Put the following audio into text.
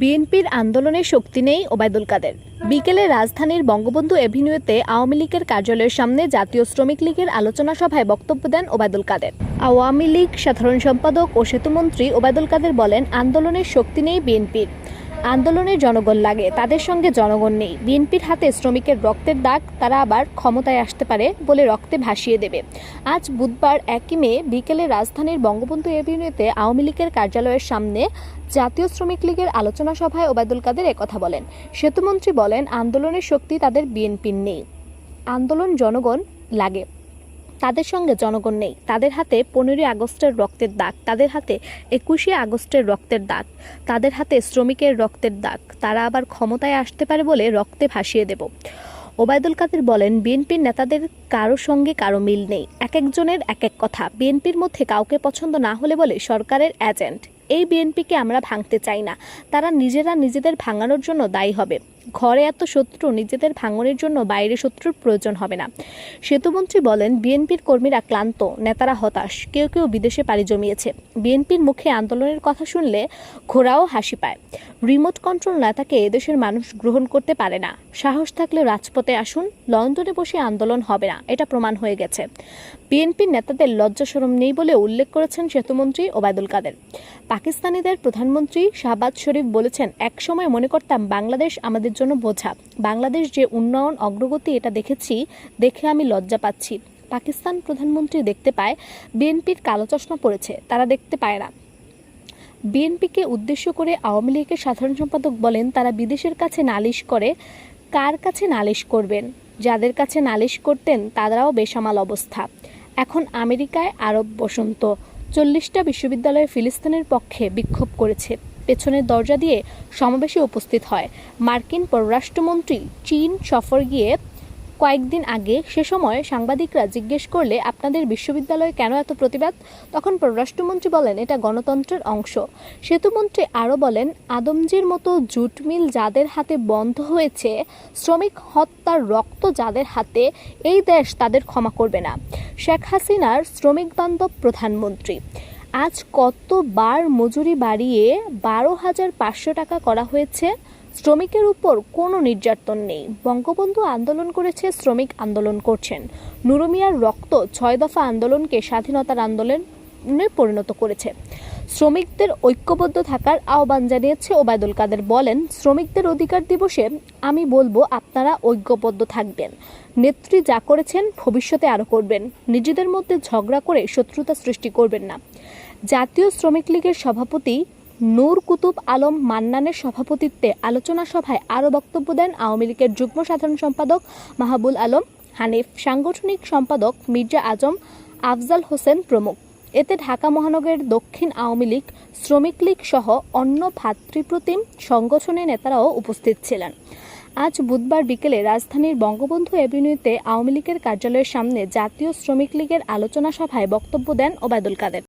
বিএনপির আন্দোলনের শক্তি নেই ওবায়দুল কাদের। বিকেলে রাজধানীর বঙ্গবন্ধু এভিনিউতে আওয়ামী লীগের কার্যালয়ের সামনে জাতীয় শ্রমিক লীগের আলোচনা সভায় বক্তব্য দেন ওবায়দুল কাদের। আওয়ামী লীগ সাধারণ সম্পাদক ও সেতুমন্ত্রী ওবায়দুল কাদের বলেন আন্দোলনের শক্তি নেই বিএনপির। আন্দোলনের জনগণ লাগে, তাদের সঙ্গে জনগণ নেই। বিএনপির হাতে শ্রমিকের রক্তের দাগ, তারা আবার ক্ষমতায় আসতে পারে বলে রক্তে ভাসিয়ে দেবে। আজ বুধবার একই মে, বিকেলে রাজধানীর বঙ্গবন্ধু এভিনিউতে আওয়ামী লীগের কার্যালয়ের সামনে জাতীয় শ্রমিক লীগের আলোচনা সভায় ওবায়দুল কাদের একথা বলেন। সেতুমন্ত্রী বলেন, আন্দোলনের শক্তি তাদের বিএনপির নেই। আন্দোলন জনগণ লাগে। তাদের সঙ্গে জনগণ নেই। তাদের হাতে পনেরোই আগস্টের রক্তের দাগ। তাদের হাতে একুশে আগস্টের রক্তের দাগ। তাদের হাতে শ্রমিকের রক্তের দাগ। তারা আবার ক্ষমতায় আসতে পারে বলে রক্তে ভাসিয়ে দেব। ওবায়দুল কাদের বলেন, বিএনপির নেতাদের কারও সঙ্গে কারও মিল নেই। এক একজনের এক এক কথা। বিএনপির মধ্যে কাউকে পছন্দ না হলে বলে সরকারের এজেন্ট। এই বিএনপিকে আমরা ভাঙতে চাই না। তারা নিজেরা নিজেদের ভাঙানোর জন্য দায়ী হবে। ঘরে এত শত্রু, নিজেদের ভাঙনের জন্য বাইরে শত্রুর প্রয়োজন হবে না। সেতুমন্ত্রী বলেন, বিএনপির কর্মীরা ক্লান্ত, নেতারা হতাশ, কেউ কেউ বিদেশে পাড়ি জমিয়েছে। বিএনপির মুখে আন্দোলনের কথা শুনলে ঘোড়াও হাসি পায়। রিমোট কন্ট্রোল নেতাকে এদেশের মানুষ গ্রহণ করতে পারে না। সাহস থাকলে রাজপথে আসুন, লন্ডনে বসে আন্দোলন হবে না, এটা প্রমাণ হয়ে গেছে। বিএনপির নেতাদের লজ্জা শরম নেই বলে উল্লেখ করেছেন সেতুমন্ত্রী ওবায়দুল কাদের। পাকিস্তানিদের প্রধানমন্ত্রী শাহবাজ শরীফ বলেছেন, একসময় মনে করতাম বাংলাদেশ আমাদের জন্য বোঝা। বাংলাদেশ যে উন্নয়ন অগ্রগতি এটা দেখেছি, দেখে আমি লজ্জা পাচ্ছি। পাকিস্তান প্রধানমন্ত্রী দেখতে পায়, বিএনপির কালো চশমা পড়েছে তারা দেখতে পায় না। বিএনপিকে উদ্দেশ্য করে আওয়ামী লীগের সাধারণ সম্পাদক বলেন, তারা বিদেশের কাছে নালিশ করে, কার কাছে নালিশ করবেন? যাদের কাছে নালিশ করতেন, তারাও বেসামাল অবস্থা। এখন আমেরিকায় আরব বসন্ত। চল্লিশটা বিশ্ববিদ্যালয় ফিলিস্তিনের পক্ষে বিক্ষোভ করেছে। পেছনের দরজা দিয়ে সমাবেশে উপস্থিত হয় মার্কিন পররাষ্ট্রমন্ত্রী চীন সফর গিয়ে কয়েকদিন আগে সে সময় সাংবাদিকরা জিজ্ঞেস করলে, আপনাদের বিশ্ববিদ্যালয়ে কেন এত প্রতিবাদ? তখন পররাষ্ট্রমন্ত্রী বলেন, এটা গণতন্ত্রের অংশ। সেতুমন্ত্রী আরও বলেন, আদমজির মতো জুট মিল যাদের হাতে বন্ধ হয়েছে, শ্রমিক হত্যার রক্ত যাদের হাতে, এই দেশ তাদের ক্ষমা করবে না। শেখ হাসিনার শ্রমিক বান্ধব প্রধানমন্ত্রী, আজ কতবার মজুরি বাড়িয়ে বারো হাজার পাঁচশো টাকা করা হয়েছে? শ্রমিকের উপর কোনো নির্যাতন নেই। বঙ্গবন্ধু আন্দোলন করেছে, শ্রমিক আন্দোলন করছেন। নুরুমিয়ার রক্ত ছয় দফা আন্দোলনকে স্বাধীনতার আন্দোলনে পরিণত করেছে। শ্রমিকদের ঐক্যবদ্ধ থাকার আহ্বান জানিয়েছে ওবায়দুল কাদের। বলেন, শ্রমিকদের অধিকার দিবসে আমি বলব, আপনারা ঐক্যবদ্ধ থাকবেন। নেত্রী যা করেছেন ভবিষ্যতে আরও করবেন। নিজেদের মধ্যে ঝগড়া করে শত্রুতা সৃষ্টি করবেন না। জাতীয় শ্রমিক লীগের সভাপতি নূর কুতুব আলম মান্নানের সভাপতিত্বে আলোচনা সভায় আরও বক্তব্য দেন আওয়ামী লীগের যুগ্ম সাধারণ সম্পাদক মাহাবুল আলম, হানিফ সাংগঠনিক সম্পাদক মির্জা আজম, আফজাল হোসেন প্রমুখ। এতে ঢাকা মহানগরের দক্ষিণ আওয়ামী লীগ, শ্রমিক লীগ সহ অন্য ভাতৃপ্রতিম সংগঠনের নেতারাও উপস্থিত ছিলেন। আজ বুধবার বিকেলে রাজধানীর বঙ্গবন্ধু এভিনিউতে আওয়ামী লীগের কার্যালয়ের সামনে জাতীয় শ্রমিক লীগের আলোচনা সভায় বক্তব্য দেন ওবায়দুল কাদের।